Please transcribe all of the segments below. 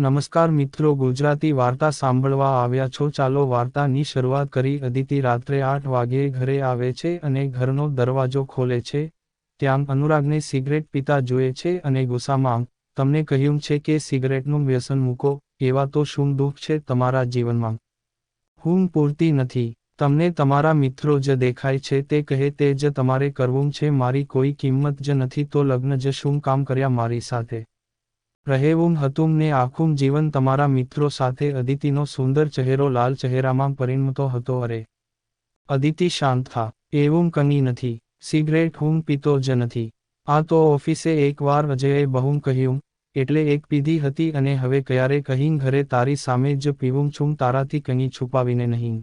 નમસ્કાર મિત્રો, ગુજરાતી વાર્તા સાંભળવા આવ્યા છો. ચાલો વાર્તાની શરૂઆત કરી. અદિતિ રાત્રે આઠ વાગ્યે ઘરે આવે છે અને ઘરનો દરવાજો ખોલે છે. ત્યાં અનુરાગને સિગરેટ પીતા જુએ છે અને ગુસ્સામાં, તમને કહ્યું છે કે સિગરેટનું વ્યસન મૂકો, એવા તો શું દુઃખ છે તમારા જીવનમાં? હું પૂરતી નથી. તમને તમારા મિત્રો જ દેખાય છે. તે કહે તે જ તમારે કરવું છે. મારી કોઈ કિંમત જ નથી. તો લગ્ન જ શું કામ કર્યા મારી સાથે? રહેવું હતું ને આખું જીવન તમારા મિત્રો સાથે અદિતિનો સુંદર ચહેરો લાલ ચહેરામાં પરિણમતો હતો. અરે, અદિતિ શાંત થા. એવું કંઈ નથી. સિગરેટ હું પીતો જ નથી. આ તો ઓફિસે એકવાર અજયે બહુ કહ્યું, એટલે એક પીધી હતી અને હવે ક્યારે કહીં ઘરે તારી સામે જ પીવું છું, તારાથી કંઈ છુપાવીને નહીં.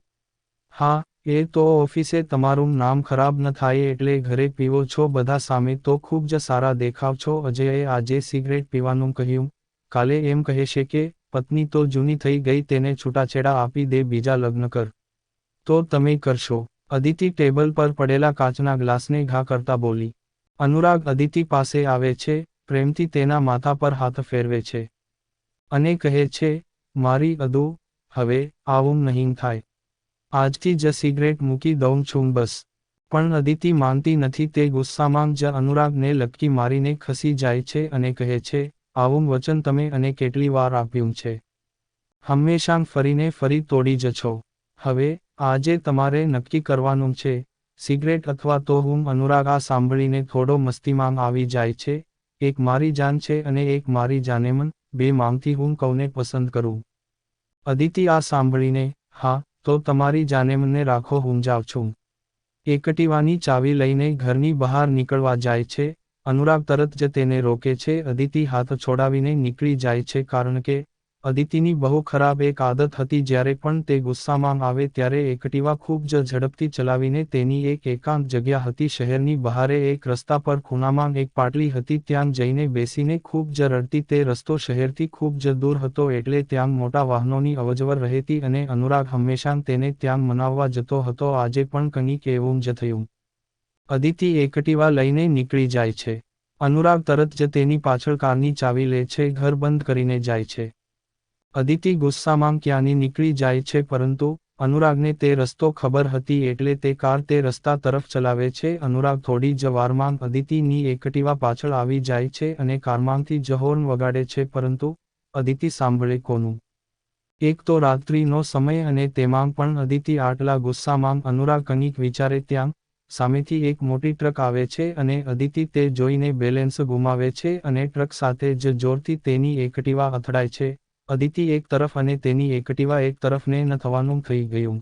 હા એ તો ઓફિસે તમારું નામ ખરાબ ન થાય એટલે ઘરે પીવો છો બધા સામે તો ખૂબ જ સારા દેખાવ છો. અજયે આજે સિગરેટ પીવાનું કહ્યું. કાલે એમ કહેશે કે, પત્ની તો જૂની થઈ ગઈ, તેને છૂટાછેડા આપી દે, બીજા લગ્ન કર. તો તમે કરશો. અદિતિ ટેબલ પર પડેલા કાચના ગ્લાસને ઘા કરતા બોલી. અનુરાગ અદિતિ પાસે આવે છે, પ્રેમથી તેના માથા પર હાથ ફેરવે છે. અને કહે છે, મારી અદુ, હવે આવું નહીં થાય. આજથી જ સિગરેટ મૂકી દઉં છું બસ. પણ અદિતિ માનતી નથી તે ગુસ્સામાં જ અનુરાગને લટકી મારીને ખસી જાય છે અને કહે છે, આવું વચન તમે અને કેટલી વાર આપ્યું છે. હંમેશા ફરીને ફરી તોડી જ છો હવે, આજે તમારે નક્કી કરવાનું છે. સિગરેટ અથવા તો હું અનુરાગ આ સાંભળીને થોડો મસ્તીમાં આવી જાય છે. એક મારી જાન છે અને એક મારી જાનેમન, બે માંગથી હું કૌને પસંદ કરું. અદિતિ આ સાંભળીને, હા તો તમારી જાનેમને રાખો, હું જાઉં છું. એકટીવાની ચાવી લઈને ઘરની બહાર નીકળવા જાય છે. અનુરાગ તરત જ તેને રોકે છે. અદિતિ હાથ છોડાવીને નીકળી જાય છે કારણ કે અદિતિની બહુ ખરાબ એક આદત હતી જ્યારે પણ તે ગુસ્સામાં આવે ત્યારે એકટીવા ખૂબ જ ઝડપથી ચલાવીને તેની એક એકાંત જગ્યા હતી શહેરની બહારે એક રસ્તા પર ખૂણામાં એક પાટલી હતી ત્યાં જઈને બેસીને ખૂબ જ રડતી તે રસ્તો શહેરથી ખૂબ જ દૂર હતો એટલે ત્યાં મોટા વાહનોની અવજવર રહેતી અને અનુરાગ હંમેશા તેને ત્યાં મનાવવા જતો હતો. આજે પણ કંઈક એવું જ થયું. અદિતિ એકટીવા લઈને નીકળી જાય છે. અનુરાગ તરત જ તેની પાછળ કારની ચાવી લે છે, ઘર બંધ કરીને જાય છે. અદિતિ ગુસ્સામાં ક્યાંની નીકળી જાય છે પરંતુ અનુરાગને તે રસ્તો ખબર હતી એટલે તે કાર તે રસ્તા તરફ ચલાવે છે. અનુરાગ થોડી જ વારમાં અદિતિની એકટીવા પાછળ આવી જાય છે અને કારમાંથી જ હોર્ન વગાડે છે પરંતુ અદિતિ સાંભળે કોનું? એક તો રાત્રિનો સમય અને તેમાં પણ અદિતિ આટલા ગુસ્સામાં અનુરાગ કંઈક વિચારે ત્યાં સામેથી એક મોટી ટ્રક આવે છે અને અદિતિ તે જોઈને બેલેન્સ ગુમાવે છે અને ટ્રક સાથે જ જોરથી તેની એકટીવા અથડાય છે. અદિતિ એક તરફ અને તેની એકટીવા એક તરફને ન થવાનું થઈ ગયું.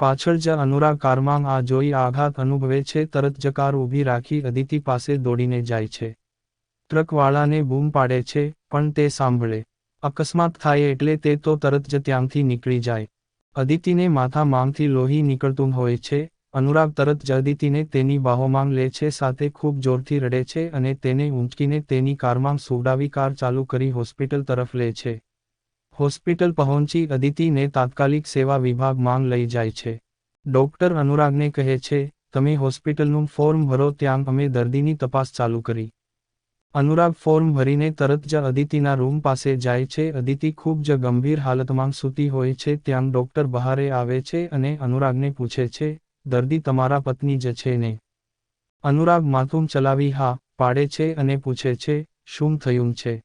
પાછળ જ અનુરાગ કારમાં આ જોઈ આઘાત અનુભવે છે, તરત જ કાર ઊભી રાખી અદિતિ પાસે દોડીને જાય છે. ટ્રકવાળાને બૂમ પાડે છે, પણ તે સાંભળે. અકસ્માત થાય એટલે તે તો તરત જ ત્યાંથી નીકળી જાય. અદિતિને માથા માંગથી લોહી નીકળતું હોય છે અનુરાગ તરત જ અદિતિને તેની બાહોમાંગ લે છે, સાથે ખૂબ જોરથી રડે છે અને તેને ઊંચકીને તેની કારમાં સુવડાવી કાર ચાલુ કરી હોસ્પિટલ તરફ લે છે. હોસ્પિટલ પહોંચી અદિતિને તાત્કાલિક સેવા વિભાગ માંગ લઈ જાય છે. ડોક્ટર અનુરાગને કહે છે, તમે હોસ્પિટલનું ફોર્મ ભરો ત્યાં અમે દર્દીની તપાસ ચાલુ કરી. અનુરાગ ફોર્મ ભરીને તરત જ અદિતિના રૂમ પાસે જાય છે. અદિતિ ખૂબ જ ગંભીર હાલતમાં સૂતી હોય છે. ત્યાં ડોક્ટર બહારે આવે છે અને અનુરાગને પૂછે છે, દર્દી તમારા પત્ની જ છે ને? અનુરાગ માથું ચલાવી હા પાડે છે અને પૂછે છે, શું થયું છે?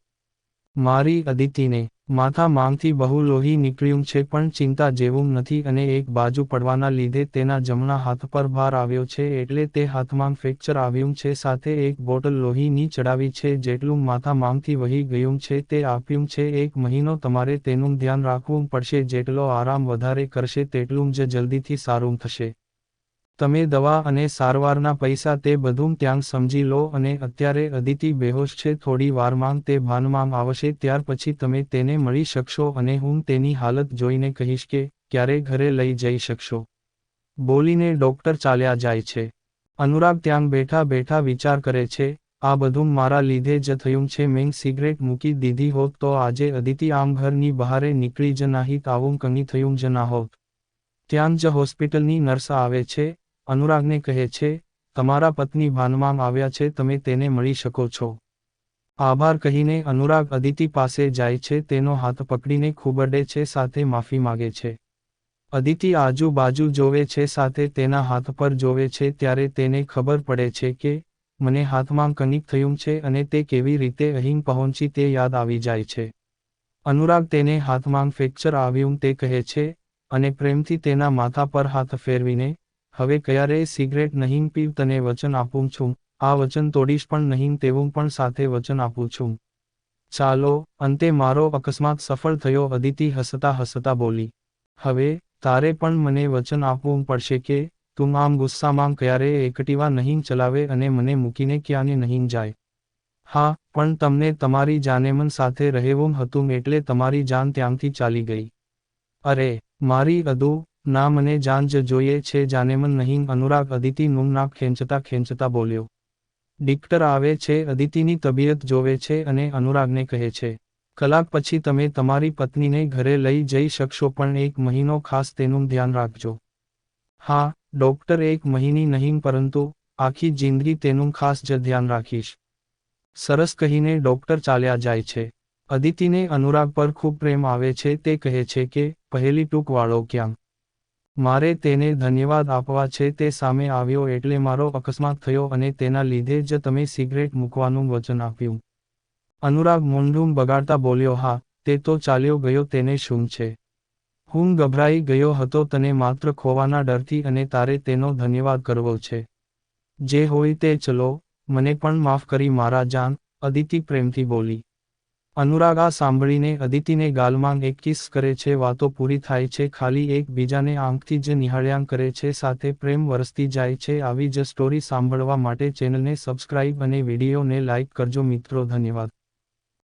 મારી અદિતિને માથા માંગથી બહુ લોહી નીકળ્યું છે પણ ચિંતા જેવું નથી અને એક બાજુ પડવાના લીધે તેના જમણા હાથ પર ભાર આવ્યો છે એટલે તે હાથમાં ફ્રેક્ચર આવ્યું છે સાથે એક બોટલ લોહીની ચડાવી છે જેટલું માથા માંગથી વહી ગયું છે તે આપ્યું છે. એક મહિનો તમારે તેનું ધ્યાન રાખવું પડશે જેટલો આરામ વધારે કરશે તેટલું જ જલ્દીથી સારું થશે. તમે દવા અને સારવારના પૈસા તે બધું ત્યાં સમજી લો અને અત્યારે અદિતિ બેહોશ છે, થોડી વારમાં તે ભાનમાં આવશે, ત્યાર પછી તમે તેને મળી શકશો અને હું તેની હાલત જોઈને કહીશ કે, ક્યારે ઘરે લઈ જઈ શકશો? બોલીને ડોક્ટર ચાલ્યા જાય છે. અનુરાગ ત્યાં બેઠા બેઠા વિચાર કરે છે, આ બધું મારા લીધે જ થયું છે, મેં સિગરેટ મૂકી દીધી હોત તો આજે અદિતિ આમ ઘરની બહારે નીકળી જ નાહિત આવું કંઈ થયું જ ના હોત. ત્યાં જ હોસ્પિટલની નર્સ આવે છે અનુરાગને કહે છે, તમારા પત્ની ભાનમાં આવ્યા છે, તમે તેને મળી શકો છો. આભાર કહીને અનુરાગ અદિતિ પાસે જાય છે, તેનો હાથ પકડીને ખૂબડે છે, સાથે માફી માગે છે. અદિતિ આજુબાજુ જોવે છે, સાથે તેના હાથ પર જોવે છે, ત્યારે તેને ખબર પડે છે કે, મને હાથમાં કનિક થયું છે અને તે કેવી રીતે અહીં પહોંચી તે યાદ આવી જાય છે. અનુરાગ તેને હાથમાં ફ્રેક્ચર આવ્યું તે કહે છે, અને પ્રેમથી તેના માથા પર હાથ ફેરવીને હવે ક્યારેય સિગરેટ નહીં પીવ તને વચન આપું છું. આ વચન તોડીશ પણ નહીં તેવું પણ સાથે વચન આપું છું. ચાલો, અંતે મારો અકસ્માત સફળ થયો. અદિતિ હસતા હસતા બોલી, હવે તારે પણ મને વચન આપવું પડશે કે તું આમ ગુસ્સામાં ક્યારેય એકટીવા નહીં ચલાવે અને મને મૂકીને ક્યાંને નહીં જાય? હા, પણ તમને તમારી જાનેમન સાથે રહેવું હતું એટલે તમારી જાન ત્યાંથી ચાલી ગઈ. અરે, મારી અદુ ના મને જાન જ જોઈએ છે જાનેમન નહીં, અનુરાગ અદિતિનું ખેંચતા ખેંચતા બોલ્યો. ડિક્ટર આવે છે, અદિતિની તબિયત જોવે છે અને અનુરાગને કહે છે, કલાક પછી તમે તમારી પત્નીને ઘરે લઈ જઈ શકશો, પણ એક મહિનો ખાસ તેનું ધ્યાન રાખજો. હા, ડોક્ટર એક મહિની નહીં, પરંતુ આખી જિંદગી તેનું ખાસ જ ધ્યાન રાખીશ. સરસ કહીને ડોક્ટર ચાલ્યા જાય છે. અદિતિને અનુરાગ પર ખૂબ પ્રેમ આવે છે, તે કહે છે કે, પહેલી ટૂંકવાળો ક્યાં? મારે તેને ધન્યવાદ આપવા છે તે સામે આવ્યો એટલે મારો અકસ્માત થયો અને તેના લીધે જ તમે સિગરેટ મૂકવાનું વચન આપ્યું. અનુરાગ મોંઢું બગાડતા બોલ્યો, હા, તે તો ચાલ્યો ગયો, તેને શું છે? હું ગભરાઈ ગયો હતો, તને માત્ર ખોવાના ડરથી અને તારે તેનો ધન્યવાદ કરવો છે. જે હોય તે ચલો, મને પણ માફ કરી, મારા જાન, અદિતિ પ્રેમથી બોલી. અનુરાગ આ સાંભળીને અદિતિને ગાલમાં એક કિસ કરે છે, વાતો પૂરી થાય છે, ખાલી એક બીજાને આંખથી જ નિહાળ્યાં કરે છે, સાથે પ્રેમ વરસતી જાય છે, આવી જ સ્ટોરી સાંભળવા માટે ચેનલને સબસ્ક્રાઇબ અને વિડીયોને લાઇક કરજો મિત્રો, ધન્યવાદ.